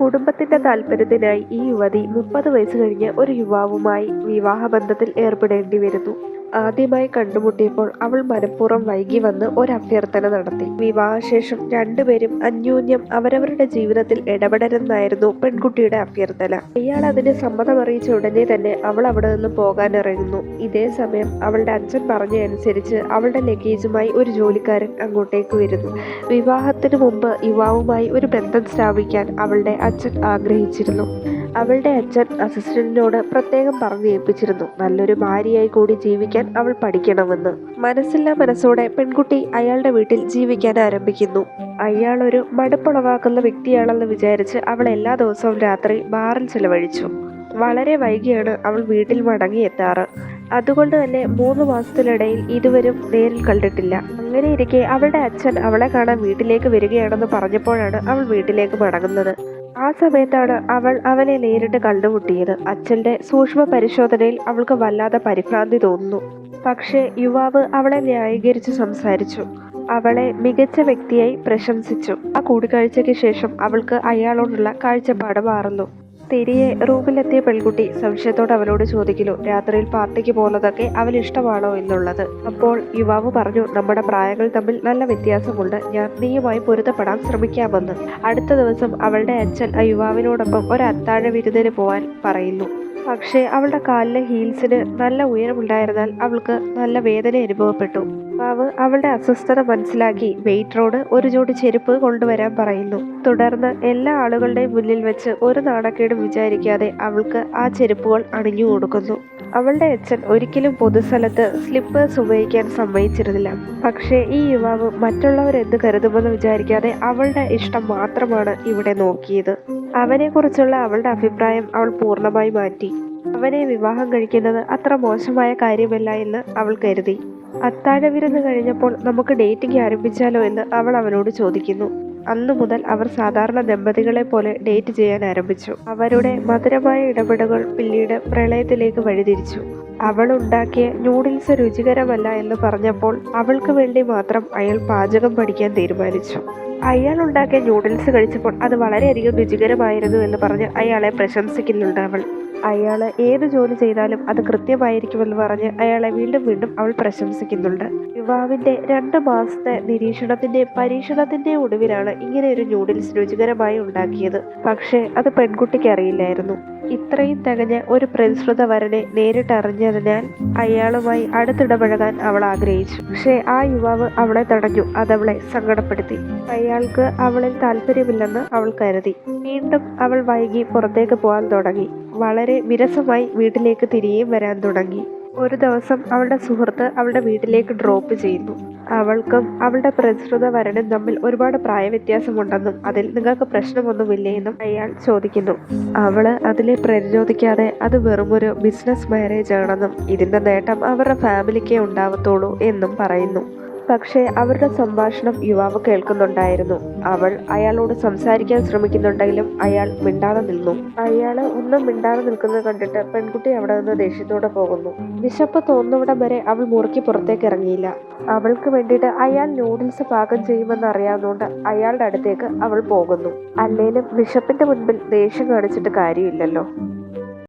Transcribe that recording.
കുടുംബത്തിന്റെ താല്പര്യത്തിനായി ഈ യുവതി മുപ്പത് വയസ്സ് കഴിഞ്ഞ ഒരു യുവാവുമായി വിവാഹബന്ധത്തിൽ ഏർപ്പെടേണ്ടി വരുന്നു. ആദ്യമായി കണ്ടുമുട്ടിയപ്പോൾ അവൾ മനഃപൂർവം വൈകി വന്ന് ഒരു അഭ്യർത്ഥന നടത്തി. വിവാഹശേഷം രണ്ടുപേരും അന്യോന്യം അവരവരുടെ ജീവിതത്തിൽ ഇടപെടരുന്നായിരുന്നു പെൺകുട്ടിയുടെ അഭ്യർത്ഥന. ഇയാൾ അതിന് സമ്മതം അറിയിച്ച ഉടനെ തന്നെ അവൾ അവിടെ നിന്ന് പോകാൻ ഇറങ്ങുന്നു ഇതേ സമയം അവളുടെ അച്ഛൻ പറഞ്ഞ അനുസരിച്ച് അവളുടെ ലഗേജുമായി ഒരു ജോലിക്കാരൻ അങ്ങോട്ടേക്ക് വരുന്നു. വിവാഹത്തിന് മുമ്പ് യുവാവുമായി ഒരു ബന്ധം സ്ഥാപിക്കാൻ അവളുടെ അച്ഛൻ ആഗ്രഹിച്ചിരുന്നു. അവളുടെ അച്ഛൻ അസിസ്റ്റന്റിനോട് പ്രത്യേകം പറഞ്ഞു ഏൽപ്പിച്ചിരുന്നു. നല്ലൊരു ഭാര്യയായി കൂടി ജീവിക്കാൻ അവൾ പഠിക്കണമെന്ന്. മനസ്സില്ലാ മനസ്സോടെ പെൺകുട്ടി അയാളുടെ വീട്ടിൽ ജീവിക്കാൻ ആരംഭിക്കുന്നു. അയാൾ ഒരു മടുപ്പുളവാക്കുന്ന വ്യക്തിയാണെന്ന് വിചാരിച്ച് അവൾ എല്ലാ ദിവസവും രാത്രി ബാറിൽ ചെലവഴിച്ചു. വളരെ വൈകിയാണ് അവൾ വീട്ടിൽ മടങ്ങിയെത്താറ് അതുകൊണ്ട് തന്നെ മൂന്ന് മാസത്തിനിടയിൽ ഇരുവരും നേരിൽ കണ്ടിട്ടില്ല. അങ്ങനെ ഇരിക്കെ അവളുടെ അച്ഛൻ അവളെ കാണാൻ വീട്ടിലേക്ക് വരികയാണെന്ന് പറഞ്ഞപ്പോഴാണ് അവൾ വീട്ടിലേക്ക് മടങ്ങുന്നത്. ആ സമയത്താണ് അവൾ അവനെ നേരിട്ട് കണ്ടുമുട്ടിയത്. അച്ഛന്റെ സൂക്ഷ്മ പരിശോധനയിൽ അവൾക്ക് വല്ലാതെ പരിഭ്രാന്തി തോന്നുന്നു. പക്ഷേ യുവാവ് അവളെ ന്യായീകരിച്ച് സംസാരിച്ചു. അവളെ മികച്ച വ്യക്തിയായി പ്രശംസിച്ചു. ആ കൂടിക്കാഴ്ചയ്ക്ക് ശേഷം അവൾക്ക് അയാളോടുള്ള കാഴ്ചപ്പാട് മാറുന്നു. തിരികെ റൂമിലെത്തിയ പെൺകുട്ടി സംശയത്തോട് അവനോട് ചോദിക്കുന്നു രാത്രിയിൽ പാർട്ടിക്ക് പോകുന്നതൊക്കെ അവന് ഇഷ്ടമാണോ എന്നുള്ളത്? അപ്പോൾ യുവാവ് പറഞ്ഞു നമ്മുടെ പ്രായങ്ങൾ തമ്മിൽ നല്ല വ്യത്യാസമുണ്ട്. ഞാൻ നീയുമായി പൊരുത്തപ്പെടാൻ ശ്രമിക്കാമെന്ന്. അടുത്ത ദിവസം അവളുടെ അച്ഛൻ ആ യുവാവിനോടൊപ്പം ഒരു അത്താഴ വിരുന്നിന് പോവാൻ പറയുന്നു. പക്ഷേ അവളുടെ കാലിലെ ഹീൽസിന് നല്ല ഉയരമുണ്ടായിരുന്നാൽ അവൾക്ക് നല്ല വേദന അനുഭവപ്പെട്ടു. യുവാവ് അവളുടെ അസ്വസ്ഥത മനസ്സിലാക്കി വെയിറ്ററോട് ഒരു ജോഡി ചെരുപ്പ് കൊണ്ടുവരാൻ പറയുന്നു. തുടർന്ന് എല്ലാ ആളുകളുടെയും മുന്നിൽ വെച്ച് ഒരു നാണക്കേടും വിചാരിക്കാതെ അവൾക്ക് ആ ചെരുപ്പുകൾ അണിഞ്ഞു കൊടുക്കുന്നു. അവളുടെ അച്ഛൻ ഒരിക്കലും പൊതുസ്ഥലത്ത് സ്ലിപ്പേഴ്സ് ഉപയോഗിക്കാൻ സമ്മതിച്ചിരുന്നില്ല. പക്ഷേ ഈ യുവാവ് മറ്റുള്ളവരെന്ത് കരുതുമെന്ന് വിചാരിക്കാതെ അവളുടെ ഇഷ്ടം മാത്രമാണ് ഇവിടെ നോക്കിയത്. അവനെക്കുറിച്ചുള്ള അവളുടെ അഭിപ്രായം അവൾ പൂർണമായി മാറ്റി. അവനെ വിവാഹം കഴിക്കുന്നത് അത്ര മോശമായ കാര്യമല്ല എന്ന് അവൾ കരുതി. അത്താഴ വിരുന്ന് കഴിഞ്ഞപ്പോൾ നമുക്ക് ഡേറ്റിംഗ് ആരംഭിച്ചാലോ എന്ന് അവൾ അവനോട് ചോദിക്കുന്നു. അന്നു മുതൽ അവർ സാധാരണ ദമ്പതികളെ പോലെ ഡേറ്റ് ചെയ്യാൻ ആരംഭിച്ചു. അവരുടെ മധുരമായ ഇടപെടലുകൾ പിന്നീട് പ്രളയത്തിലേക്ക് വഴിതിരിച്ചു. അവൾ ഉണ്ടാക്കിയ നൂഡിൽസ് രുചികരമല്ല എന്ന് പറഞ്ഞപ്പോൾ അവൾക്ക് വേണ്ടി മാത്രം അയാൾ പാചകം പഠിക്കാൻ തീരുമാനിച്ചു. അയാൾ ഉണ്ടാക്കിയ നൂഡിൽസ് കഴിച്ചപ്പോൾ അത് വളരെയധികം രുചികരമായിരുന്നു എന്ന് പറഞ്ഞ് അയാളെ പ്രശംസിക്കുന്നുണ്ട് അവൾ. അയാൾ ഏത് ജോലി ചെയ്താലും അത് കൃത്യമായിരിക്കുമെന്ന് പറഞ്ഞ് അയാളെ വീണ്ടും വീണ്ടും അവൾ പ്രശംസിക്കുന്നുണ്ട്. യുവാവിന്റെ രണ്ട് മാസത്തെ നിരീക്ഷണത്തിന്റെ പരീക്ഷണത്തിന്റെ ഒടുവിലാണ് ഇങ്ങനെ ഒരു നൂഡിൽസ് രുചികരമായി ഉണ്ടാക്കിയത്. പക്ഷേ അത് പെൺകുട്ടിക്ക് അറിയില്ലായിരുന്നു. ഇത്രയും തികഞ്ഞ ഒരു പ്രതിശ്രുത വരനെ നേരിട്ടറിഞ്ഞതിനാൽ അയാളുമായി അടുത്തിടപഴകാൻ അവൾ ആഗ്രഹിച്ചു. പക്ഷേ ആ യുവാവ് അവളെ തടഞ്ഞു അതവളെ സങ്കടപ്പെടുത്തി. അയാൾക്ക് അവളിൽ താല്പര്യമില്ലെന്ന് അവൾ കരുതി. വീണ്ടും അവൾ വൈകി പുറത്തേക്ക് പോകാൻ തുടങ്ങി. വളരെ വിരസമായി വീട്ടിലേക്ക് തിരികെ വരാൻ തുടങ്ങി. ഒരു ദിവസം അവളുടെ സുഹൃത്ത് അവളുടെ വീട്ടിലേക്ക് ഡ്രോപ്പ് ചെയ്യുന്നു. അവൾക്കും അവളുടെ പ്രസൃത വരനും തമ്മിൽ ഒരുപാട് പ്രായവ്യത്യാസമുണ്ടെന്നും അതിൽ നിങ്ങൾക്ക് പ്രശ്നമൊന്നുമില്ലേ എന്നും അയാൾ ചോദിക്കുന്നു. അവൾ അതിലെ പ്രതിരോധിക്കാതെ അത് വെറുമൊരു ബിസിനസ് മാരേജ് ആണെന്നും ഇതിന്റെ നേട്ടം അവരുടെ ഫാമിലിക്കേ ഉണ്ടാവത്തുള്ളൂ എന്നും പറയുന്നു. പക്ഷേ അവരുടെ സംഭാഷണം യുവാവ് കേൾക്കുന്നുണ്ടായിരുന്നു. അവൾ അയാളോട് സംസാരിക്കാൻ ശ്രമിക്കുന്നുണ്ടെങ്കിലും അയാൾ മിണ്ടാതെ നിന്നു. അയാൾ ഒന്നും മിണ്ടാതെ നിൽക്കുന്നത് കണ്ടിട്ട് പെൺകുട്ടി അവിടെ നിന്ന് ദേഷ്യത്തോടെ പോകുന്നു. വിശപ്പ് തോന്നുന്നിടം വരെ അവൾ മുറുക്കി പുറത്തേക്ക് ഇറങ്ങിയില്ല. അവൾക്ക് വേണ്ടിയിട്ട് അയാൾ നൂഡിൽസ് പാകം ചെയ്യുമെന്ന് അറിയാവുന്നതുകൊണ്ട് അയാളുടെ അടുത്തേക്ക് അവൾ പോകുന്നു. അല്ലേലും വിശപ്പിന്റെ മുൻപിൽ ദേഷ്യം കാണിച്ചിട്ട് കാര്യമില്ലല്ലോ.